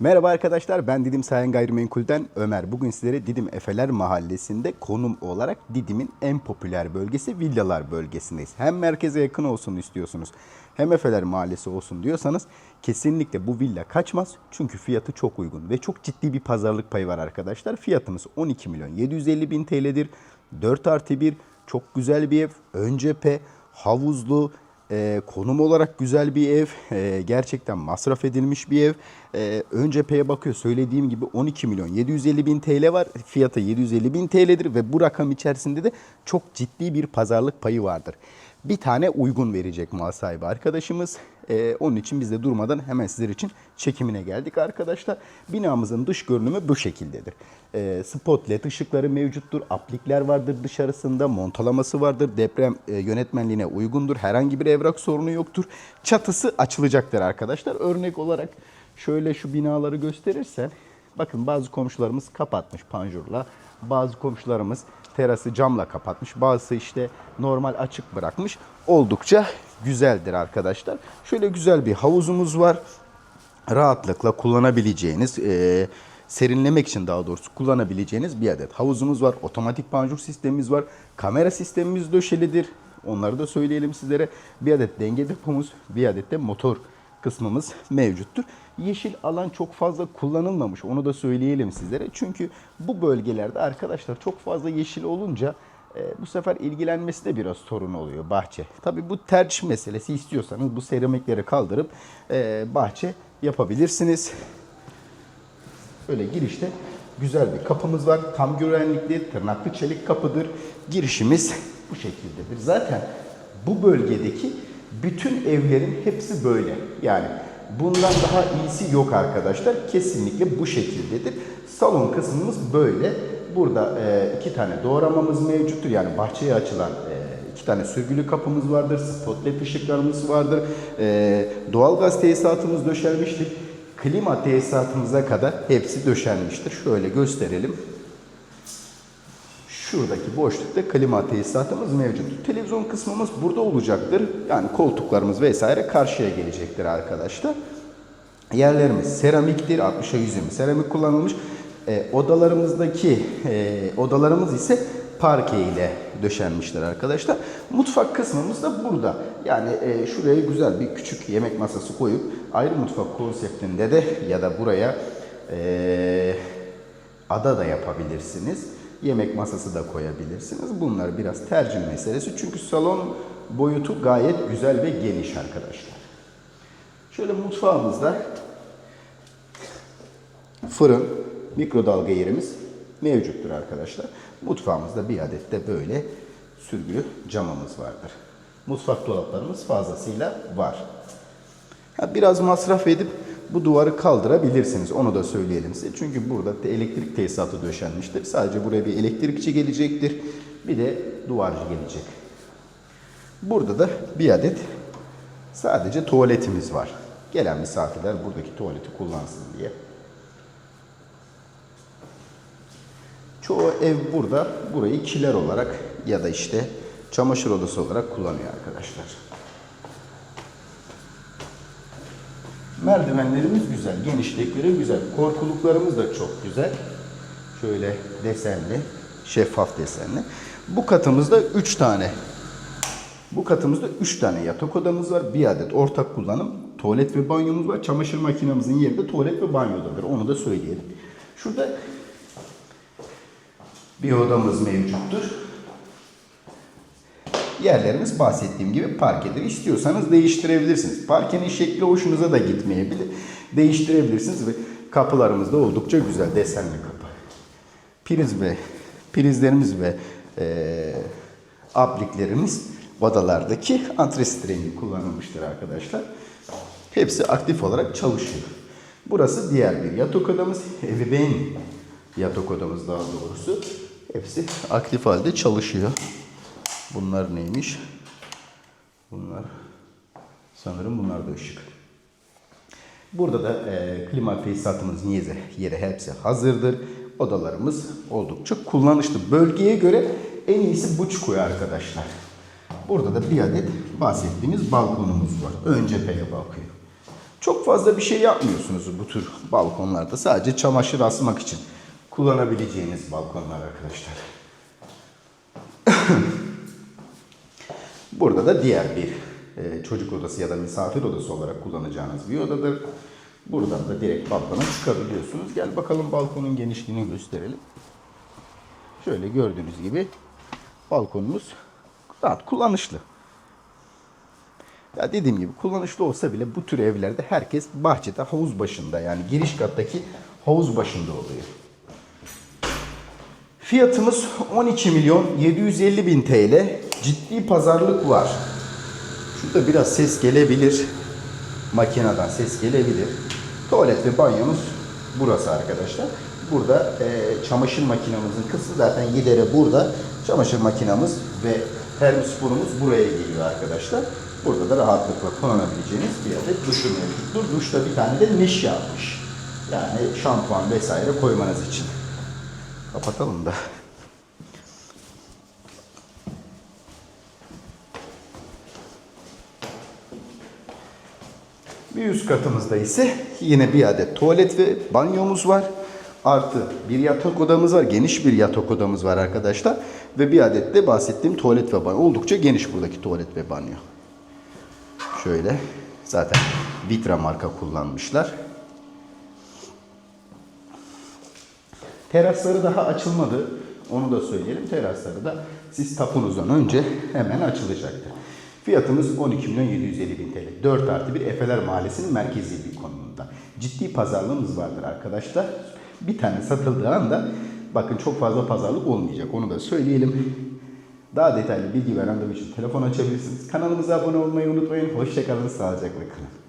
Merhaba arkadaşlar ben Didim Sayan Gayrimenkul'den Ömer. Bugün sizlere Didim Efeler Mahallesi'nde konum olarak Didim'in en popüler bölgesi villalar bölgesindeyiz. Hem merkeze yakın olsun istiyorsunuz hem Efeler Mahallesi olsun diyorsanız kesinlikle bu villa kaçmaz. Çünkü fiyatı çok uygun ve çok ciddi bir pazarlık payı var arkadaşlar. Fiyatımız 12 milyon 750 bin TL'dir. 4 artı 1 çok güzel bir ev. Ön cephe, havuzlu, e, konum olarak güzel bir ev. E, gerçekten masraf edilmiş bir ev. E, ön cepheye bakıyor. Söylediğim gibi 12 milyon 750 bin TL var. Fiyatı 750 bin TL'dir ve bu rakam içerisinde de çok ciddi bir pazarlık payı vardır. Bir tane uygun verecek mal sahibi arkadaşımız. E, onun için biz de durmadan hemen sizler için çekimine geldik arkadaşlar. Binamızın dış görünümü bu şekildedir. E, spot led ışıkları mevcuttur. Aplikler vardır dışarısında. Montalaması vardır. Deprem e, yönetmenliğine uygundur. Herhangi bir evrak sorunu yoktur. Çatısı açılacaktır arkadaşlar. Örnek olarak şöyle şu binaları gösterirsen bakın bazı komşularımız kapatmış panjurla. Bazı komşularımız terası camla kapatmış. Bazısı işte normal açık bırakmış. Oldukça güzeldir arkadaşlar. Şöyle güzel bir havuzumuz var. Rahatlıkla kullanabileceğiniz, e, serinlemek için daha doğrusu kullanabileceğiniz bir adet havuzumuz var. Otomatik panjur sistemimiz var. Kamera sistemimiz döşelidir. Onları da söyleyelim sizlere. Bir adet denge depomuz, bir adet de motor kısmımız mevcuttur. Yeşil alan çok fazla kullanılmamış. Onu da söyleyelim sizlere. Çünkü bu bölgelerde arkadaşlar çok fazla yeşil olunca e, bu sefer ilgilenmesi de biraz sorun oluyor bahçe. Tabi bu tercih meselesi istiyorsanız bu seramikleri kaldırıp e, bahçe yapabilirsiniz. Böyle girişte güzel bir kapımız var. Tam güvenlikli, tırnaklı çelik kapıdır. Girişimiz bu şekildedir. Zaten bu bölgedeki bütün evlerin hepsi böyle. Yani bundan daha iyisi yok arkadaşlar. Kesinlikle bu şekildedir. Salon kısmımız böyle. Burada e, iki tane doğramamız mevcuttur. Yani bahçeye açılan e, iki tane sürgülü kapımız vardır. Spot ışıklarımız vardır. E, doğalgaz tesisatımız döşenmiştir. Klima tesisatımıza kadar hepsi döşenmiştir. Şöyle gösterelim. Şuradaki boşlukta klima tesisatımız mevcut. Televizyon kısmımız burada olacaktır. Yani koltuklarımız vesaire karşıya gelecektir arkadaşlar. Yerlerimiz seramiktir. 60'a 120 seramik kullanılmış. E, odalarımızdaki e, odalarımız ise parke ile döşenmişler arkadaşlar. Mutfak kısmımız da burada. Yani e, şuraya güzel bir küçük yemek masası koyup ayrı mutfak konseptinde de ya da buraya e, ada da yapabilirsiniz. Yemek masası da koyabilirsiniz. Bunlar biraz tercih meselesi. Çünkü salon boyutu gayet güzel ve geniş arkadaşlar. Şöyle mutfağımızda fırın, mikrodalga yerimiz mevcuttur arkadaşlar. Mutfağımızda bir adet de böyle sürgülü camımız vardır. Mutfak dolaplarımız fazlasıyla var. Biraz masraf edip bu duvarı kaldırabilirsiniz. Onu da söyleyelim size. Çünkü burada da elektrik tesisatı döşenmiştir. Sadece buraya bir elektrikçi gelecektir. Bir de duvarcı gelecek. Burada da bir adet sadece tuvaletimiz var. Gelen misafirler buradaki tuvaleti kullansın diye. Çoğu ev burada burayı kiler olarak ya da işte çamaşır odası olarak kullanıyor arkadaşlar. Merdivenlerimiz güzel, genişlikleri güzel. Korkuluklarımız da çok güzel. Şöyle desenli, şeffaf desenli. Bu katımızda 3 tane. Bu katımızda 3 tane yatak odamız var. Bir adet ortak kullanım tuvalet ve banyomuz var. Çamaşır makinemizin yeri de tuvalet ve banyodadır. Onu da söyleyelim. Şurada bir odamız mevcuttur. Yerlerimiz bahsettiğim gibi parkedir. İstiyorsanız değiştirebilirsiniz. Parkenin şekli hoşunuza da gitmeyebilir. Değiştirebilirsiniz ve kapılarımız da oldukça güzel desenli kapı. Priz ve prizlerimiz ve e, apliklerimiz odalardaki rengi kullanılmıştır arkadaşlar. Hepsi aktif olarak çalışıyor. Burası diğer bir yatak odamız. Ebeveyn yatak odamız daha doğrusu. Hepsi aktif halde çalışıyor. Bunlar neymiş? Bunlar sanırım bunlar da ışık. Burada da e, klima tesisatımızın yeri, yeri hepsi hazırdır. Odalarımız oldukça kullanışlı. Bölgeye göre en iyisi bu çıkıyor arkadaşlar. Burada da bir adet bahsettiğimiz balkonumuz var. Ön cepheye bakıyor. Çok fazla bir şey yapmıyorsunuz bu tür balkonlarda. Sadece çamaşır asmak için kullanabileceğiniz balkonlar arkadaşlar. Burada da diğer bir e, çocuk odası ya da misafir odası olarak kullanacağınız bir odadır. Buradan da direkt balkona çıkabiliyorsunuz. Gel bakalım balkonun genişliğini gösterelim. Şöyle gördüğünüz gibi balkonumuz rahat kullanışlı. Ya dediğim gibi kullanışlı olsa bile bu tür evlerde herkes bahçede havuz başında yani giriş kattaki havuz başında oluyor. Fiyatımız 12 milyon 750 bin TL. Ciddi pazarlık var. Şurada biraz ses gelebilir. Makineden ses gelebilir. Tuvalet ve banyomuz burası arkadaşlar. Burada e, çamaşır makinamızın kısmı zaten gideri burada. Çamaşır makinamız ve termosforumuz buraya geliyor arkadaşlar. Burada da rahatlıkla kullanabileceğiniz bir adet duşu mevcuttur. Duşta bir tane de niş yapmış. Yani şampuan vesaire koymanız için. Kapatalım da. Bir üst katımızda ise yine bir adet tuvalet ve banyomuz var. Artı bir yatak odamız var. Geniş bir yatak odamız var arkadaşlar. Ve bir adet de bahsettiğim tuvalet ve banyo. Oldukça geniş buradaki tuvalet ve banyo. Şöyle. Zaten Vitra marka kullanmışlar. Terasları daha açılmadı. Onu da söyleyelim. Terasları da siz tapunuzdan önce hemen açılacaktır. Fiyatımız 12 milyon 750 bin TL. 4 artı bir Efeler Mahallesi'nin merkezi bir konumunda. Ciddi pazarlığımız vardır arkadaşlar. Bir tane satıldığı anda bakın çok fazla pazarlık olmayacak. Onu da söyleyelim. Daha detaylı bilgi ve randevu için telefon açabilirsiniz. Kanalımıza abone olmayı unutmayın. Hoşçakalın, sağlıcakla kalın.